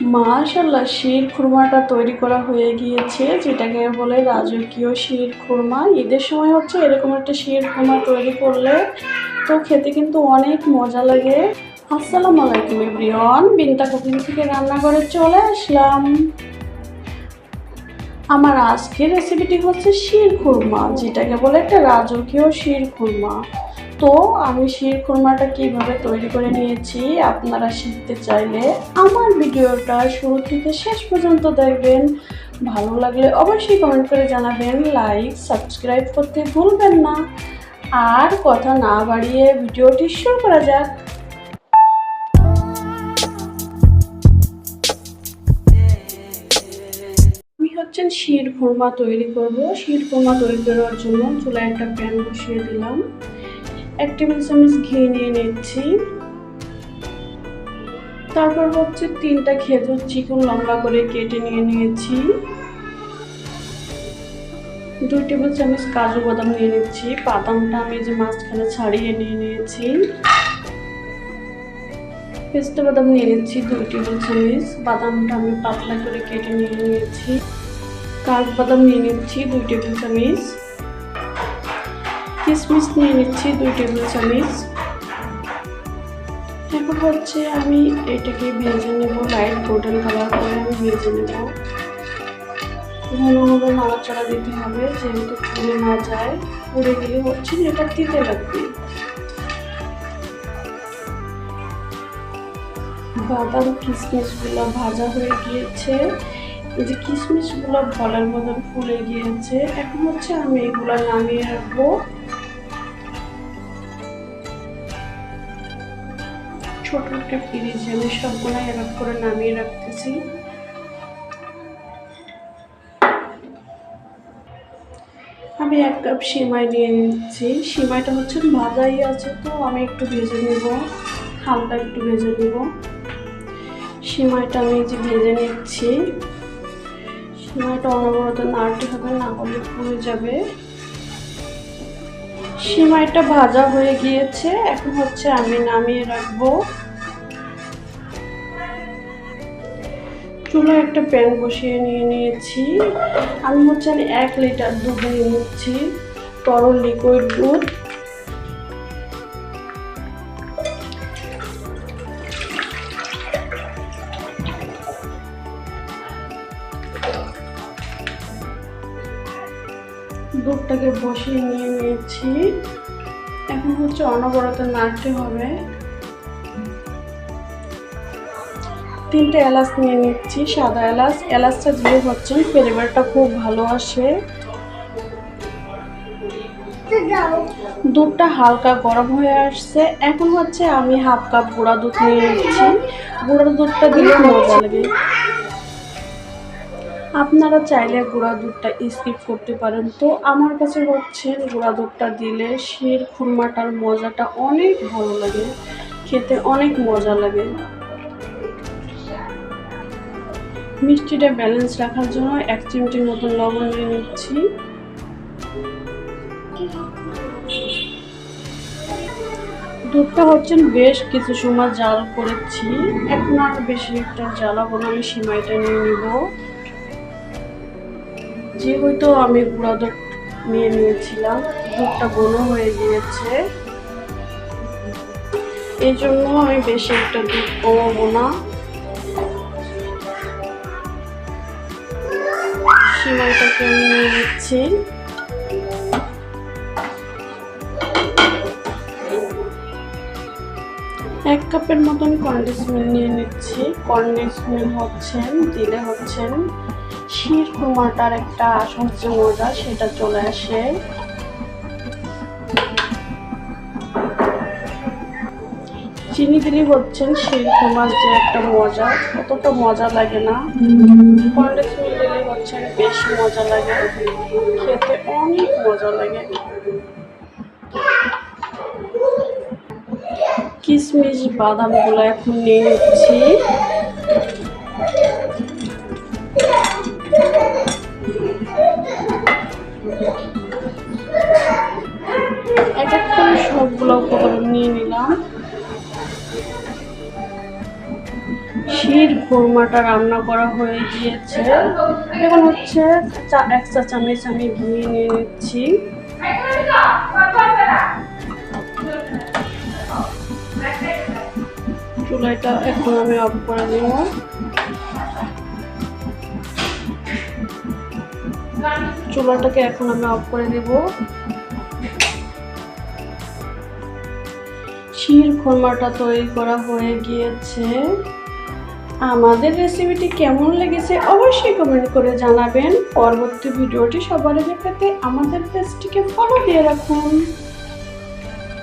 মাশাল্লাহ শির খুরমাটা তৈরি করা হয়ে গিয়েছে, যেটাকে বলে রাজকীয় শির খুরমা। ঈদের সময় হচ্ছে এরকম একটা শির খুরমা তৈরি করলে তো খেতে কিন্তু অনেক মজা লাগে। আসসালামু আলাইকুম এভরিওয়ান, বিনতা কুকিং থেকে রান্নাঘরে চলে আসলাম। আমার আজকের রেসিপিটি হচ্ছে শির খুরমা, যেটাকে বলে একটা রাজকীয় শির খুরমা। তো আমি শির খুরমাটা কীভাবে তৈরি করে নিয়েছি, আপনারা শিখতে চাইলে আমার ভিডিওটা শুরু থেকে শেষ পর্যন্ত দেখবেন। ভালো লাগলে অবশ্যই কমেন্ট করে জানাবেন লাইক সাবস্ক্রাইব করতে ভুলবেন না। আর কথা না বাড়িয়ে ভিডিওটি শুরু করা যাক। হচ্ছেন শির খুরমা তৈরি করব। শির খুরমা তৈরি করার জন্য চুলায় একটা প্যান বসিয়ে দিলাম। এক টেবিল চামচ ঘি নিয়ে নিচ্ছি। তারপর হচ্ছে তিনটা খেজুর চিকন লম্বা করে কেটে নিয়ে নিয়েছি। দুই টেবিল চামচ কাজু বাদাম নিয়ে নিচ্ছি। বাদামটা আমি যে মাঝখানে ছাড়িয়ে নিয়ে নিয়েছি। পেস্তা বাদাম নিয়ে নিচ্ছি দুই টেবিল চামচ। বাদামটা আমি পাতলা করে কেটে নিয়ে নিয়েছি। কাঠ বাদাম নিয়ে নিচ্ছি দুই টেবিল চামচ। কিশমিশ নিয়ে নিচ্ছি দুই টেবিল চামচ। এখন হচ্ছে আমি এটাকে ভেজে নেব লাইট গোল্ডেন কালার করে আমি ভেজে নেব। ঘন নাড়াচাড়া দিতে হবে, যেহেতু পুড়ে না যায়, পুড়ে গেলে হচ্ছে এটা দিতে লাগবে। বাদাম কিশমিশগুলো ভাজা হয়ে গিয়েছে। এই যে কিশমিশগুলো ফলের মতন ফুলে গিয়েছে, এখন হচ্ছে আমি এগুলো নামিয়ে রাখব। ছোট একটা ফ্রিজে আমি সবগুলো এরকম করে নামিয়ে রাখতেছি। আমি এক কাপ সিমাই নিয়ে নিচ্ছি। সিমাইটা হচ্ছে ভাজাই আছে তো, আমি একটু ভেজে নেব। হালকা একটু ভেজে নেব। সিমাইটা আমি যে ভেজে নিচ্ছি। সিমাইটা অনবরত নাড়তে হবে, না হলে পুড়ে যাবে। সিমাইটা ভাজা হয়ে গিয়েছে, এখন হচ্ছে আমি নামিয়ে রাখব। চুলায় একটা প্যান বসিয়ে নিয়ে নিয়েছি। আমি হচ্ছে আমি এক লিটার দুধ নিয়ে নিচ্ছি। তরল লিকুইড দুধ। দুধটাকে বসিয়ে নিয়ে নিয়েছি। এখন হচ্ছে অনবরত নাড়তে হবে। তিনটে এলাচ নিয়ে নিচ্ছি সাদা এলাচ। এলাচটা দিয়ে হচ্ছে ফ্লেভারটা খুব ভালো আসে। দুধটা হালকা গরম হয়ে আসছে। এখন হচ্ছে আমি হাফ কাপ গুঁড়া দুধ নিয়ে নিচ্ছি। গুঁড়া দুধটা দিলে মজা লাগে। আপনারা চাইলে গুঁড়া দুধটা স্কিপ করতে পারেন। তো আমার কাছে হচ্ছে গুঁড়া দুধটা দিলে শির খুরমাটার মজাটা অনেক ভালো লাগে। খেতে অনেক মজা লাগে। মিষ্টিটা ব্যালেন্স রাখার জন্য এক চিমটির মতন লবণ নিয়ে নিচ্ছি। দুধটা হচ্ছে বেশ কিছু সময় জাল করেছি। এখন আর বেশি একটা জ্বালাবো না, আমি সিমাইটা নিয়ে নিব। যেহেতু আমি গুঁড়া দুধ নিয়ে নিয়েছিলাম, দুধটা ঘন হয়ে গিয়েছে। এই জন্য আমি বেশি একটা দুধ কমাবো না। সিমাইটাকে আমি নিয়ে নিচ্ছি। এক কাপের মতন মিল্ক নিয়ে নিচ্ছি। মিল্ক হচ্ছেন দিলে হচ্ছেন শির কুমারটার একটা আসল যে মজা, সেটা চলে আসে। চিনি দিলে হচ্ছেন সেই কুমার যে একটা মজা, অতটা মজা লাগে না। কন্ডেন্স মিল্ক দিলে হচ্ছেন, বেশি মজা লাগে। খেতে অনেক মজা লাগে। কিশমিশ বাদামগুলো এখন নিয়ে নিচ্ছি। শির খুরমাটা রান্না করা হয়ে গিয়েছে। এখন হচ্ছে এক চা চামচ আমি ঘি নিয়ে নিচ্ছি। চুলাইটা এখন আমি অফ করে দেব। চুলাটাকে এখন আমি অফ করে দেব। ক্ষীর খোরমাটা তৈরি করা হয়ে গিয়েছে। আমাদের রেসিপিটি কেমন লেগেছে অবশ্যই কমেন্ট করে জানাবেন। পরবর্তী ভিডিওটি সবার আগে পেতে আমাদের পেজটিকে ফলো দিয়ে রাখুন।